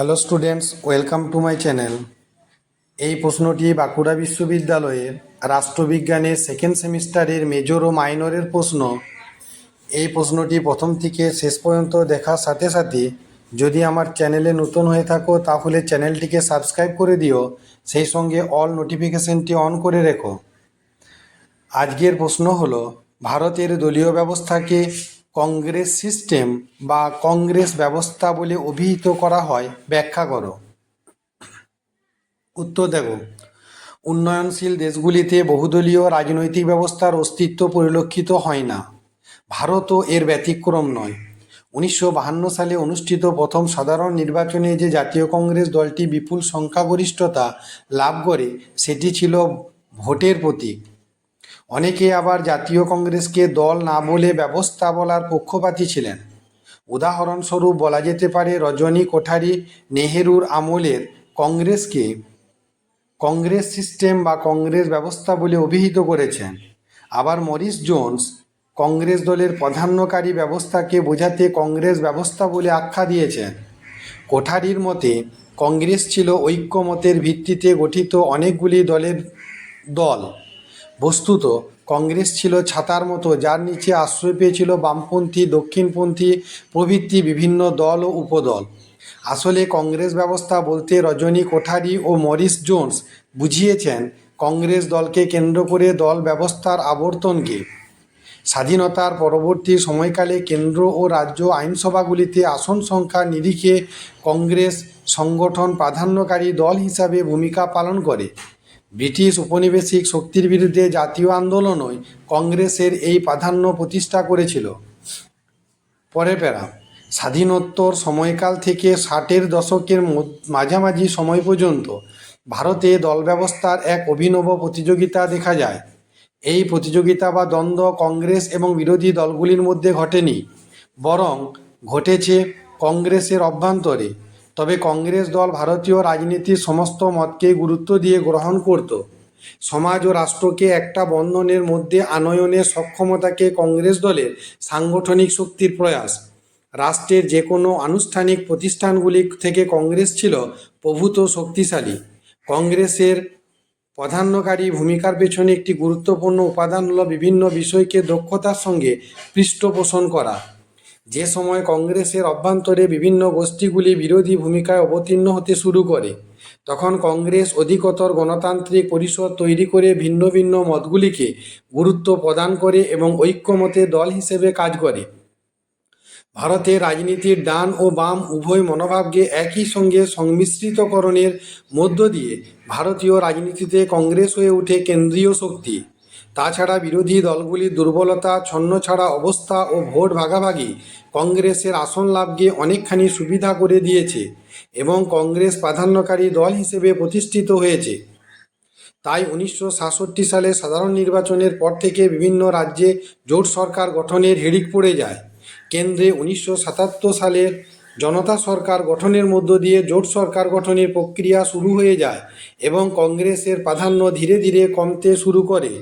Hello students, welcome to my channel. এই প্রশ্নটি বাঁকুড়া বিশ্ববিদ্যালয়ের রাষ্ট্রবিজ্ঞানের সেকেন্ড সেমিস্টারের মেজর ও মাইনরের প্রশ্ন। এই প্রশ্নটি প্রথম থেকে শেষ পর্যন্ত দেখার সাথে সাথে যদি আমার চ্যানেলে নতুন হয়ে থাকো, তাহলে চ্যানেলটিকে সাবস্ক্রাইব করে দিও, সেই সঙ্গে অল নোটিফিকেশনটি অন করে রেখো। আজকের প্রশ্ন হলো, ভারতের দলীয় ব্যবস্থাকে কংগ্রেস সিস্টেম বা কংগ্রেস ব্যবস্থা বলে অভিহিত করা হয়, ব্যাখ্যা করো। উত্তর দেখো। উন্নয়নশীল দেশগুলিতে বহুদলীয় রাজনৈতিক ব্যবস্থার অস্তিত্ব পরিলক্ষিত হয় না। ভারতও এর ব্যতিক্রম নয়। উনিশশো সালে অনুষ্ঠিত প্রথম সাধারণ নির্বাচনে যে জাতীয় কংগ্রেস দলটি বিপুল সংখ্যাগরিষ্ঠতা লাভ করে, সেটি ছিল ভোটের প্রতীক। অনেকে আবার জাতীয় কংগ্রেসকে দল না বলে ব্যবস্থা বলার পক্ষপাতী ছিলেন। উদাহরণস্বরূপ বলা যেতে পারে, রজনী কোঠারি নেহেরুর আমলের কংগ্রেসকে কংগ্রেস সিস্টেম বা কংগ্রেস ব্যবস্থা বলে অভিহিত করেছেন। আবার মরিস জোন্স কংগ্রেস দলের প্রাধান্যকারী ব্যবস্থাকে বোঝাতে কংগ্রেস ব্যবস্থা বলে আখ্যা দিয়েছেন। কোঠারির মতে, কংগ্রেস ছিল ঐক্যমতের ভিত্তিতে গঠিত অনেকগুলি দলের দল। বস্তুত, কংগ্রেস ছিল ছাতার মতো, যার নিচে আশ্রয় পেয়েছিল বামপন্থী, দক্ষিণপন্থী প্রভৃতি বিভিন্ন দল ও উপদল। আসলে কংগ্রেস ব্যবস্থা বলতে রজনী কোঠারি ও মরিস জোন্স বুঝিয়েছেন কংগ্রেস দলকে কেন্দ্র করে দল ব্যবস্থার আবর্তনকে। স্বাধীনতার পরবর্তী সময়কালে কেন্দ্র ও রাজ্য আইনসভাগুলিতে আসন সংখ্যা নিরিখে কংগ্রেস সংগঠন প্রাধান্যকারী দল হিসাবে ভূমিকা পালন করে। ব্রিটিশ উপনিবেশিক শক্তির বিরুদ্ধে জাতীয় আন্দোলনই কংগ্রেসের এই প্রাধান্য প্রতিষ্ঠা করেছিল। পরে প্যারা, স্বাধীনোত্তর সময়কাল থেকে ষাটের দশকের মাঝামাঝি সময় পর্যন্ত ভারতে দল ব্যবস্থার এক অভিনব প্রতিযোগিতা দেখা যায়। এই প্রতিযোগিতা বা দ্বন্দ্ব কংগ্রেস এবং বিরোধী দলগুলির মধ্যে ঘটেনি, বরং ঘটেছে কংগ্রেসের অভ্যন্তরে। তবে কংগ্রেস দল ভারতীয় রাজনীতির সমস্ত মতকে গুরুত্ব দিয়ে গ্রহণ করত। সমাজ ও রাষ্ট্রকে একটা বন্ধনের মধ্যে আনয়নের সক্ষমতাকে কংগ্রেস দলের সাংগঠনিক শক্তির প্রয়াস। রাষ্ট্রের যে কোনো আনুষ্ঠানিক প্রতিষ্ঠানগুলি থেকে কংগ্রেস ছিল প্রভূত শক্তিশালী। কংগ্রেসের প্রাধান্যকারী ভূমিকার পেছনে একটি গুরুত্বপূর্ণ উপাদান হল বিভিন্ন বিষয়কে দক্ষতার সঙ্গে পৃষ্ঠপোষণ করা। যে সময় কংগ্রেসের অভ্যন্তরে বিভিন্ন গোষ্ঠীগুলি বিরোধী ভূমিকায় অবতীর্ণ হতে শুরু করে, তখন কংগ্রেস অধিকতর গণতান্ত্রিক পরিষদ তৈরি করে ভিন্ন ভিন্ন মতগুলিকে গুরুত্ব প্রদান করে এবং ঐক্যমতে দল হিসেবে কাজ করে। ভারতের রাজনীতির ডান ও বাম উভয় মনোভাবকে একই সঙ্গে সংমিশ্রিতকরণের মধ্য দিয়ে ভারতীয় রাজনীতিতে কংগ্রেস হয়ে ওঠে কেন্দ্রীয় শক্তি। তাছাড়া বিরোধী দলগুলির দুর্বলতা ছন্নছাড়া অবস্থা ও ভোট ভাগাভাগি কংগ্রেসের আসন লাভকে অনেকখানি সুবিধা করে দিয়েছে এবং কংগ্রেস প্রাধান্যকারী দল হিসেবে প্রতিষ্ঠিত হয়েছে। তাই উনিশশো সাতষট্টি সালে সাধারণ নির্বাচনের পর থেকে বিভিন্ন রাজ্যে জোট সরকার গঠনের হিড়িক পড়ে যায়। কেন্দ্রে উনিশশো সাতাত্তর সালের জনতা সরকার গঠনের মধ্য দিয়ে জোট সরকার গঠনের প্রক্রিয়া শুরু হয়ে যায় এবং কংগ্রেসের প্রাধান্য ধীরে ধীরে কমতে শুরু করে।